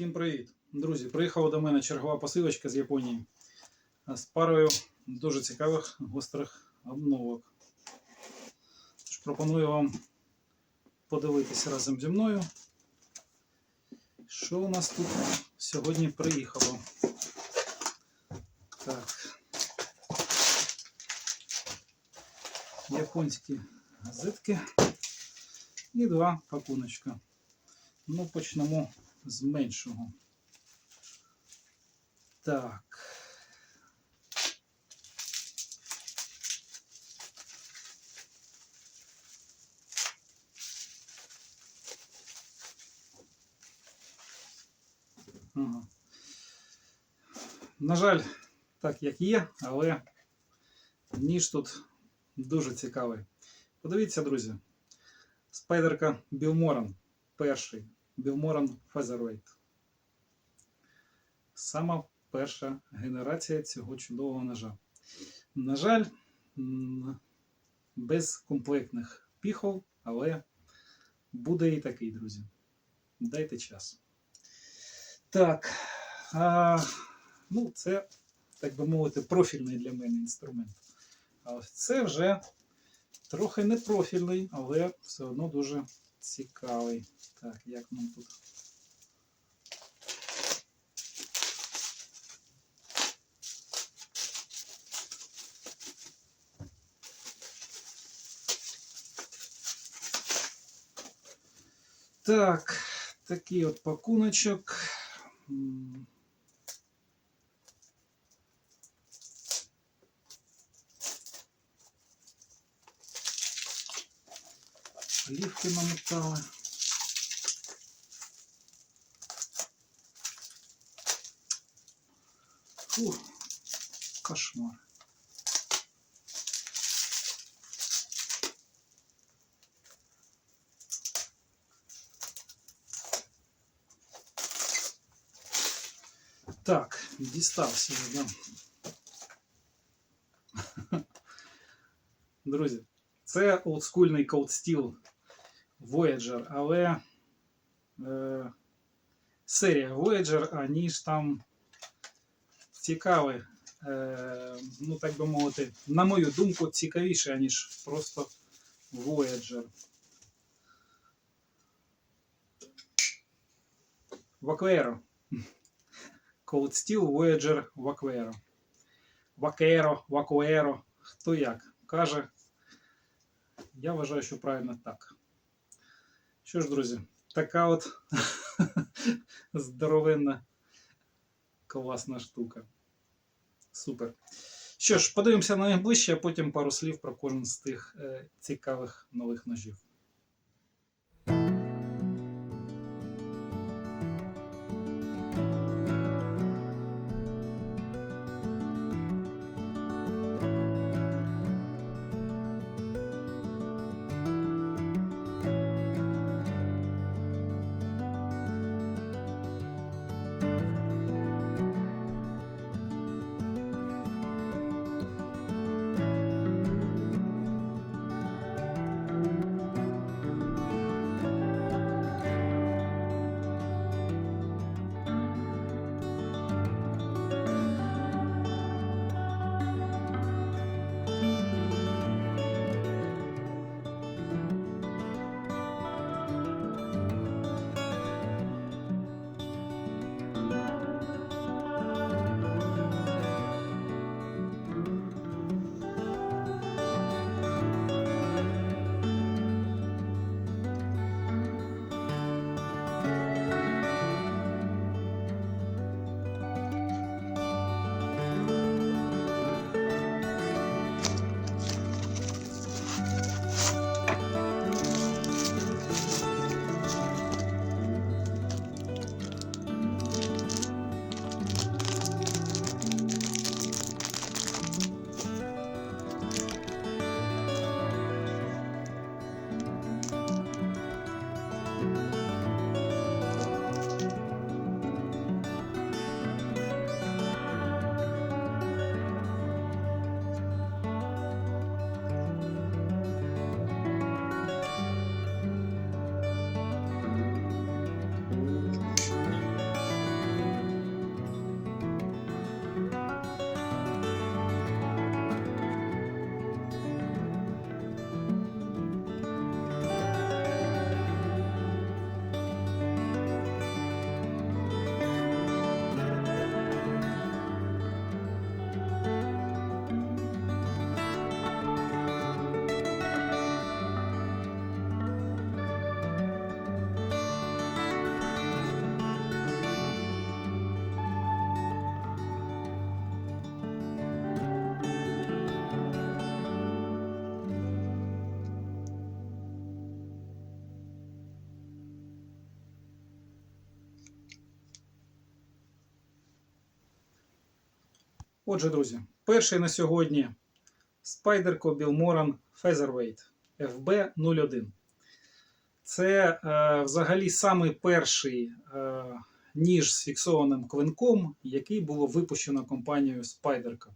Всім привіт! Друзі, приїхала до мене чергова посилочка з Японії з парою дуже цікавих гострих обновок. Тож пропоную вам подивитися разом зі мною, що у нас тут сьогодні приїхало. Так. Японські газетки і два пакуночка. Ну, почнемо з меншого. Так. Ага. На жаль, так як є, але ніж тут дуже цікавий. Подивіться, друзі. Спайдерка Білморан. Перший. Білморан Featherweight. Сама перша генерація цього чудового ножа. На жаль, без комплектних піхов, але буде і такий, друзі. Дайте час. Так. А, ну, це, так би мовити, профільний для мене інструмент. Це вже трохи не профільний, але все одно дуже цікавий. Так, як нам тут. Так, такий от пакуночок. М. Плівки намотали. Фу, кошмар. Так, дістався я, да. Друзі, це олдскульний Cold Steel Voyager, але е, серія Voyager, а ніж там цікавий, е, ну так би мовити, на мою думку, цікавіше, ніж просто Voyager. Вакуеро. Cold Steel Voyager Vaquero. Vaquero, Vaquero, хто як каже. Я вважаю, що правильно так. Що ж, друзі, така от здоровенна класна штука. Супер. Що ж, подивимося на них ближче, а потім пару слів про кожен з тих е, цікавих нових ножів. Отже, друзі, перший на сьогодні Spyderco Bilmoran Featherweight FB01. Це е, взагалі самий перший е, ніж з фіксованим клинком, який було випущено компанією Spyderco.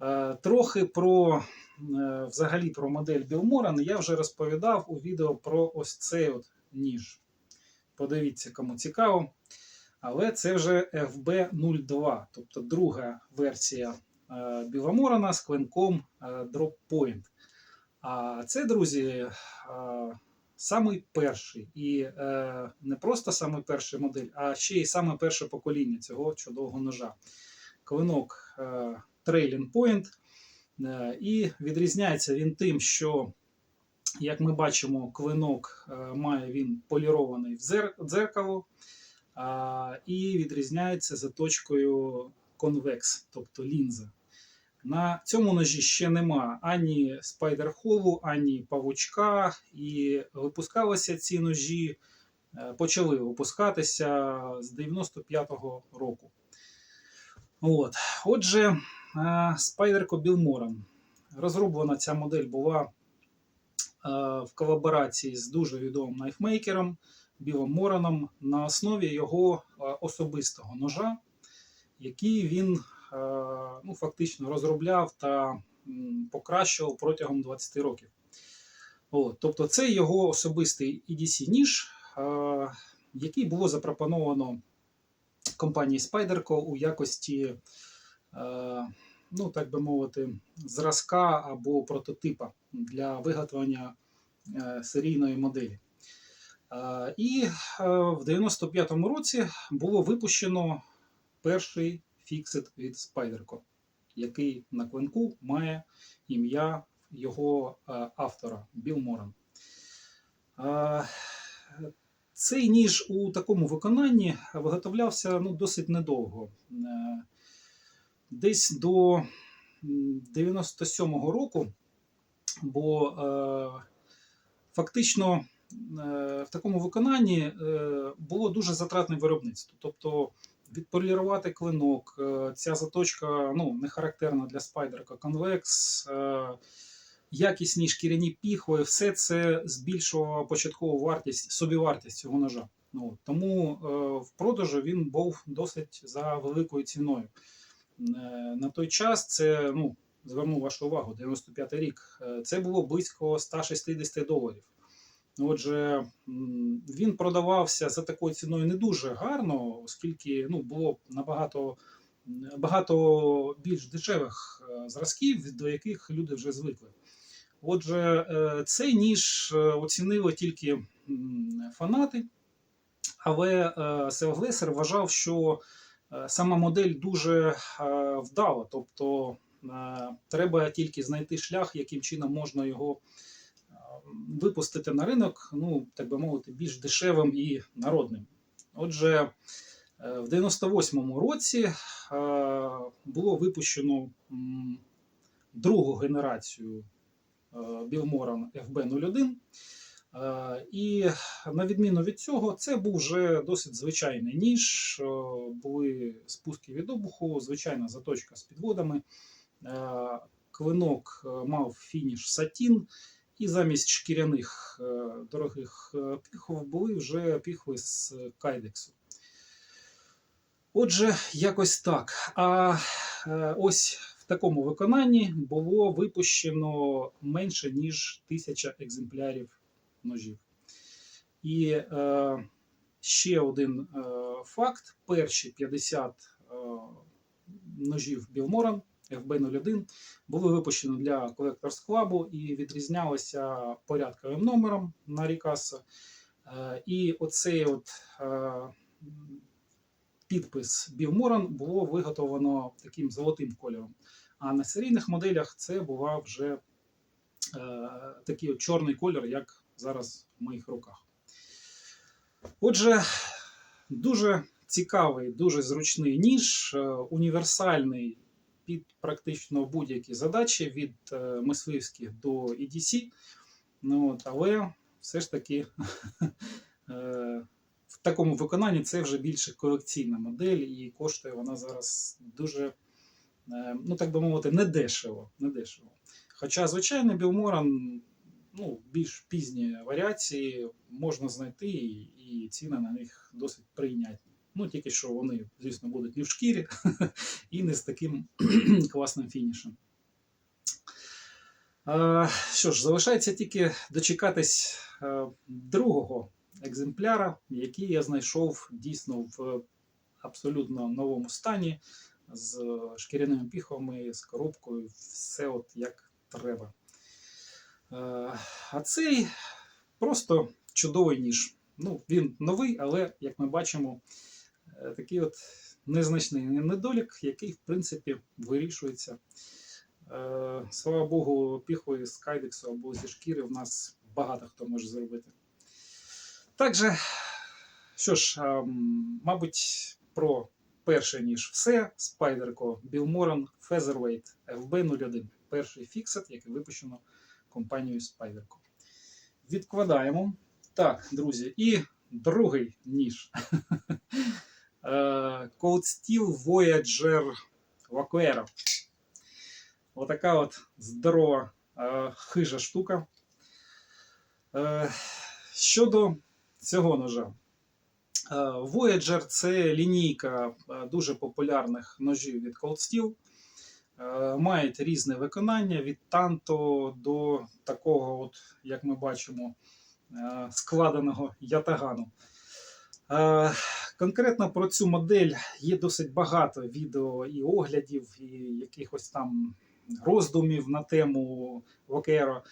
Е, трохи про е, взагалі про модель Bilmoran я вже розповідав у відео про ось цей от ніж. Подивіться, кому цікаво. Але це вже FB02, тобто друга версія е, Біломорана з клинком е, Point. А це, друзі, е, самий перший. І не просто самий перший модель, а ще й саме перше покоління цього чудового ножа. Клинок Trailing Point. І відрізняється він тим, що, як ми бачимо, клинок е, має він полірований в дзер- дзеркало. І відрізняється заточкою конвекс, тобто лінза. На цьому ножі ще нема ані спайдер-холу, ані павучка, і випускалися ці ножі, е, почали випускатися з 95-го року. От. Отже, е, Spyderco Bilmoran. Розроблена ця модель була е, в колаборації з дуже відомим найфмейкером Білом Мораном на основі його е, особистого ножа, який він е, ну, фактично розробляв та покращував протягом 20 років. От, тобто, це його особистий EDC ніж, е, який було запропоновано компанії Spyderco у якості, ну так би мовити, зразка або прототипа для виготовлення серійної моделі. Е, І е, в 95-му році було випущено перший фіксит від Spyderco, який на клинку має ім'я його е, автора Біл Моран. Цей ніж у такому виконанні виготовлявся ну, досить недовго. Десь до м, 97-го року, бо фактично в такому виконанні е, було дуже затратне виробництво. Тобто відполірувати клинок, е, ця заточка ну, не характерна для спайдерка е, якісні шкіряні піхви, все це збільшувало початкову вартість, собівартість цього ножа. Ну, тому е, в продажу він був досить за великою ціною. Е, на той час це, ну, зверну вашу увагу, 95 рік, е, це було близько 160 доларів. Отже, він продавався за такою ціною не дуже гарно, оскільки ну, було набагато багато більш дешевих е, зразків, до яких люди вже звикли. Отже, е, цей ніж е, оцінили тільки фанати, але Севглесер вважав, що сама модель дуже вдала, тобто треба тільки знайти шлях, яким чином можна його випустити на ринок, ну, так би мовити, більш дешевим і народним. Отже, е, в 98-му році е, було випущено другу генерацію Білморан FB01. Е, І на відміну від цього, це був вже досить звичайний ніж. е, Були спуски від обуху, звичайна заточка з підводами. Е, Клинок е, мав фініш сатін, і замість шкіряних е, дорогих е, піхов були вже піхви з кайдексу. Отже, якось так. А е, ось в такому виконанні було випущено менше ніж тисяча екземплярів ножів. І е, ще один е, факт: перші 50 е, ножів Білморан FB01 були випущені для Collectors Club і відрізнялися порядковим номером на Рікаса. Е, і оцей от е, підпис Білморан було виготовлено таким золотим кольором. А на серійних моделях це була вже е, такий от чорний колір, як зараз в моїх руках. Отже, дуже цікавий, дуже зручний ніж, універсальний під практично будь-які задачі від е, мисливських до EDC. Ну, от, але все ж таки е, в такому виконанні це вже більше колекційна модель, і коштує вона зараз дуже е, ну так би мовити, недешево. недешево. Хоча звичайний Білморан, ну, більш пізні варіації можна знайти, і ціни на них досить прийнятні. Ну, тільки що вони, звісно, будуть не в шкірі і не з таким класним фінішем. Що ж, залишається тільки дочекатись другого екземпляра, який я знайшов дійсно в абсолютно новому стані, з шкіряними піхами, з коробкою, все от як треба. А цей просто чудовий ніж. Ну, він новий, але, як ми бачимо, такий от незначний недолік, який, в принципі, вирішується. Е, Слава Богу, піхою з кайдексу або зі шкіри в нас багато хто може зробити. Також, що ж, ем, мабуть, про перший ніж все. Спайдерко Білморан Featherweight FB01. Перший фіксет, який випущено компанією Spyderco. Відкладаємо. Так, друзі, і другий ніж. Е, Cold Steel Voyager Vaquero. Отака от здорова е, хижа штука. Е, щодо цього ножа. Voyager це лінійка дуже популярних ножів від Cold Steel. Мають різне виконання від танто до такого, от, як ми бачимо, складеного ятагану. Конкретно про цю модель є досить багато відео і оглядів, і якихось там роздумів на тему Вокеро.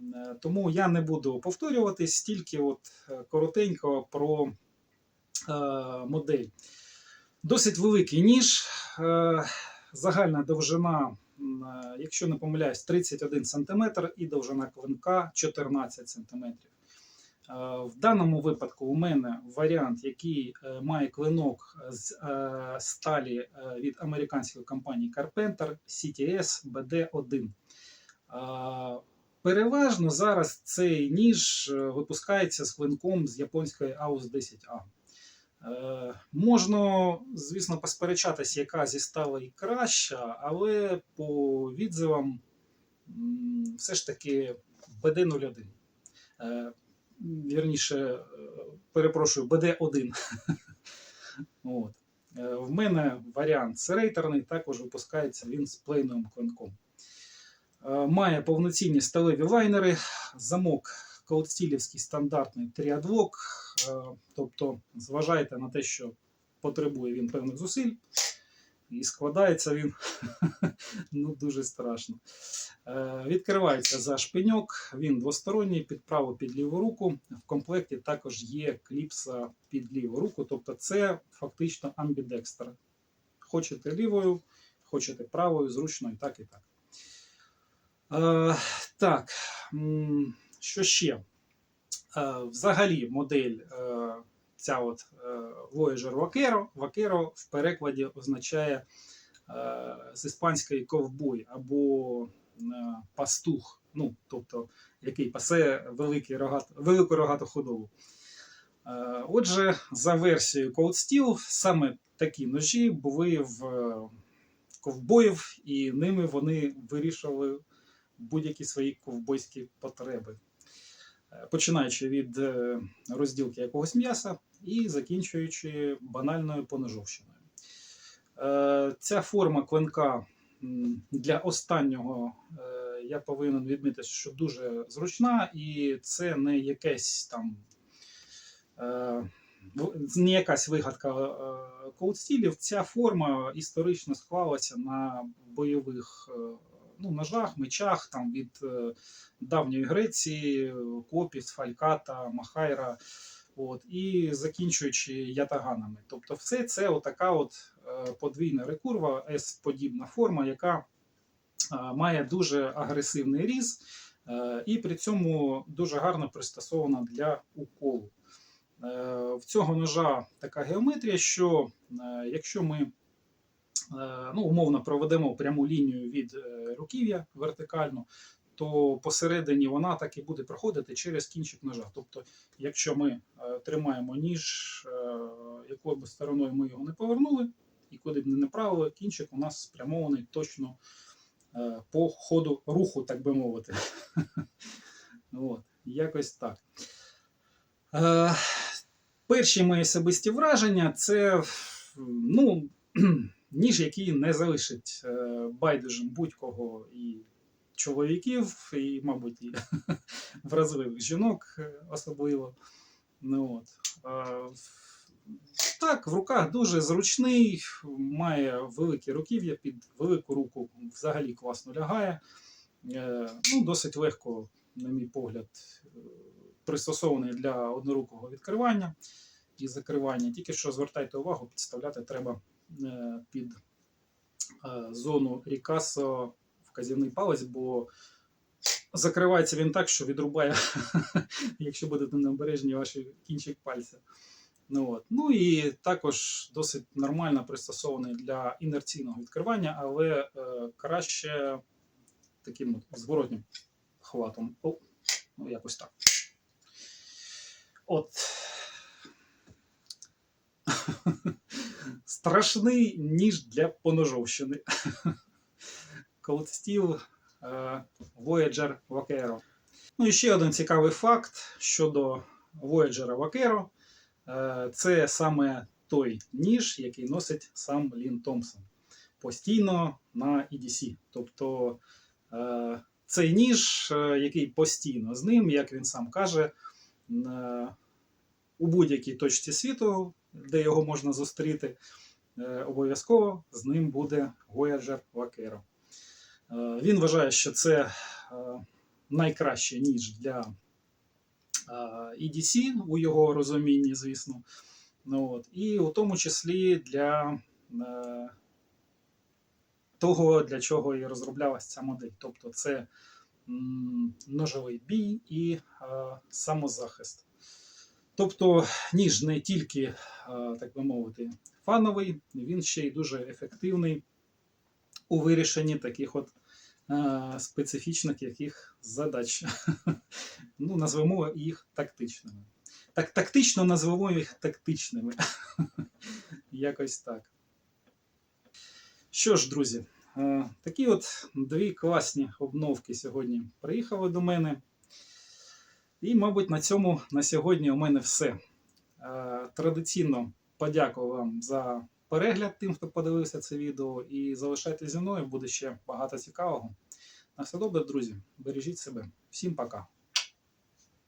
Е, Тому я не буду повторюватись, тільки от е, коротенько про е, модель. Досить великий ніж. Загальна довжина, якщо не помиляюсь, 31 см і довжина клинка 14 см. Е, В даному випадку у мене варіант, який е, має клинок з е, сталі від американської компанії Carpenter CTS BD1. Е, Переважно зараз цей ніж випускається з клинком з японської AUS 10A. Е, Можна, звісно, посперечатися, яка зі сталей краща, але по відзивам все ж таки BD01. Вірніше, е, перепрошую, BD1. От. Е, В мене варіант серейтерний, також випускається він з плейновим клинком. Має повноцінні сталеві лайнери, замок колдстілівський стандартний тріадлок. Е, Тобто, зважайте на те, що потребує він певних зусиль, і складається він ну, дуже страшно. Е, Відкривається за шпиньок, він двосторонній, під праву під ліву руку. В комплекті також є кліпса під ліву руку, тобто це фактично амбідекстер. Хочете лівою, хочете правою, зручно і так і так. Е, так, що ще? Е, взагалі, модель ця от е, Voyager Vaquero, Vaquero в перекладі означає е, з іспанської ковбой або е, пастух, ну, тобто, який пасе великий рогат, велику рогату худобу. Е, Отже, за версією Cold Steel, саме такі ножі були в ковбоїв, і ними вони вирішували будь-які свої ковбойські потреби. Починаючи від розділки якогось м'яса і закінчуючи банальною поножовщиною. Е, Ця форма клинка для останнього е, я повинен відмітити, що дуже зручна, і це не якесь там е, не якась вигадка колдстілів. Ця форма історично склалася на бойових ну, ножах, мечах там, від давньої Греції, Копіс, Фальката, Махайра. От, і закінчуючи ятаганами. Тобто, все це отака от е, подвійна рекурва, S-подібна форма, яка е, має дуже агресивний різ, е, і при цьому дуже гарно пристосована для уколу. В цього ножа така геометрія, що якщо ми ну, умовно проведемо пряму лінію від руків'я вертикально, то посередині вона так і буде проходити через кінчик ножа. Тобто, якщо ми е, тримаємо ніж, е, якою би стороною ми його не повернули, і куди б не направили, кінчик у нас спрямований точно е, по ходу руху, так би мовити. От, якось так. Перші мої особисті враження це ну, ніж, який не залишить байдужим будь-кого і чоловіків, і, мабуть, і вразливих жінок е, особливо. Ну, от. Так, в руках дуже зручний, має великі руків'я, під велику руку взагалі класно лягає. Е, ну, досить легко, на мій погляд, е, пристосований для однорукого відкривання і закривання. Тільки що звертайте увагу, підставляти треба під зону рікасо вказівний палець, бо закривається він так, що відрубає, якщо будете необережні ваші кінчик пальця. Ну, от. ну і також досить нормально пристосований для інерційного відкривання, але е, краще таким от зворотнім хватом. О, ну, якось так. От. Страшний ніж для поножовщини. Cold Steel е, Voyager Vaquero. Ну і ще один цікавий факт щодо Voyager Vaquero. Е, Це саме той ніж, який носить сам Лін Томпсон постійно на EDC. Тобто е, цей ніж, який постійно з ним, як він сам каже, у будь-якій точці світу, де його можна зустріти, обов'язково з ним буде Voyager Vaquero. Е, Він вважає, що це е, найкращий ніж для е, EDC у його розумінні, звісно. Ну, от. І у тому числі для того, для чого і розроблялася ця модель. Тобто це ножовий бій і самозахист. Тобто ніж не тільки, так би мовити, фановий, він ще й дуже ефективний у вирішенні таких от е, специфічних яких задач. ну, назвемо їх тактичними. Так, тактично назвемо їх тактичними. Якось так. Що ж, друзі, е, такі от дві класні обновки сьогодні приїхали до мене. І, мабуть, на цьому на сьогодні у мене все. Е, Традиційно подякую вам за перегляд тим, хто подивився це відео. І залишайтеся зі мною, буде ще багато цікавого. На все добре, друзі. Бережіть себе. Всім пока.